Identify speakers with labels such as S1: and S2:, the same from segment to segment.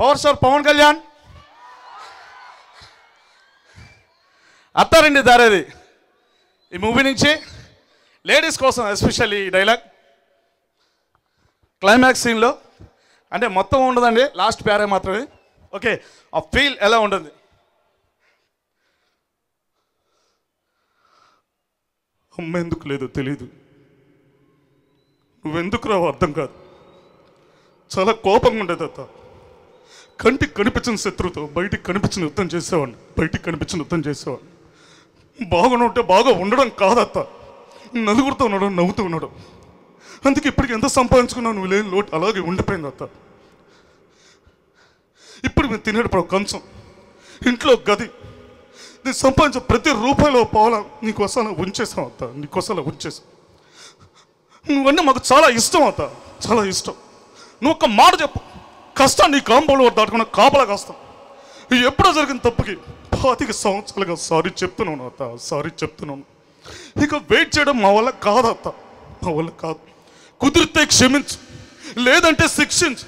S1: Power star Pawan Kalyan. అత్తారండి Daredi. ఈ movie నుంచి ladies కోసం ఎస్పెషల్లీ ఈ డైలాగ్. క్లైమాక్స్ సీన్లో అంటే మొత్తం ఉండదండి లాస్ట్ ప్యారే మాత్రమే. ఓకే ఆ ఫీల్ ఎలా ఉంటుంది? అమ్మ ఎందుకు లేదో తెలియదు నువ్వెందుకు రావు అర్థం కాదు. చాలా కోపంగా ఉండేది అత్త. కంటికి కనిపించిన శత్రువుతో బయటికి కనిపించిన యుద్ధం చేసేవాడిని. బయటికి కనిపించిన యుద్ధం చేసేవాడిని. బాగా ఉంటే బాగా ఉండడం కాదత్త. నలుగురితో ఉన్నాడు నవ్వుతూ ఉన్నాడు అందుకే ఇప్పటికి ఎంత సంపాదించుకున్నావు నువ్వు లేని లోటు అలాగే ఉండిపోయింది అత్త. ఇప్పుడు మేము తినేటప్పుడు కంచం ఇంట్లో గది. నేను సంపాదించిన ప్రతి రూపాయలో పాల నీకోసం ఉంచేసాం అత్త. నీకోసం ఉంచేసాం నువ్వన్నీ మాకు చాలా ఇష్టం అత్త. చాలా ఇష్టం. నువ్వు ఒక మాట చెప్పు. కష్టం నీ వారు దాటుకున్న కాపలా కష్టం. ఎప్పుడో జరిగిన తప్పుకి పాతిక సంవత్సరాలుగా సారీ చెప్తున్నాను అత్త సారీ చెప్తున్నాను. ఇక వెయిట్ చేయడం మా వల్ల కాదు అత్త మా వల్ల కాదు. కుదిరితే క్షమించు లేదంటే శిక్షించు.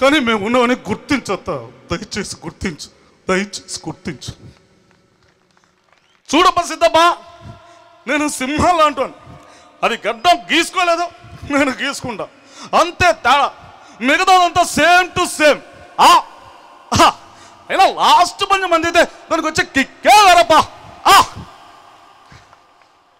S1: కానీ మేము ఉన్నామని గుర్తించు అత్త దయచేసి గుర్తించు దయచేసి గుర్తించు. చూడప్ప సిద్ధమ్మా నేను సింహాలు అంటాను అది గడ్డం గీసుకోలేదు నేను గీసుకుంటా. అంతే తేడా. మిగతాదంతా సేమ్ టు సేమ్ ఆ అయినా లాస్ట్ మంది మంది అయితే దానికి వచ్చే కిక్కే వేరప్పా.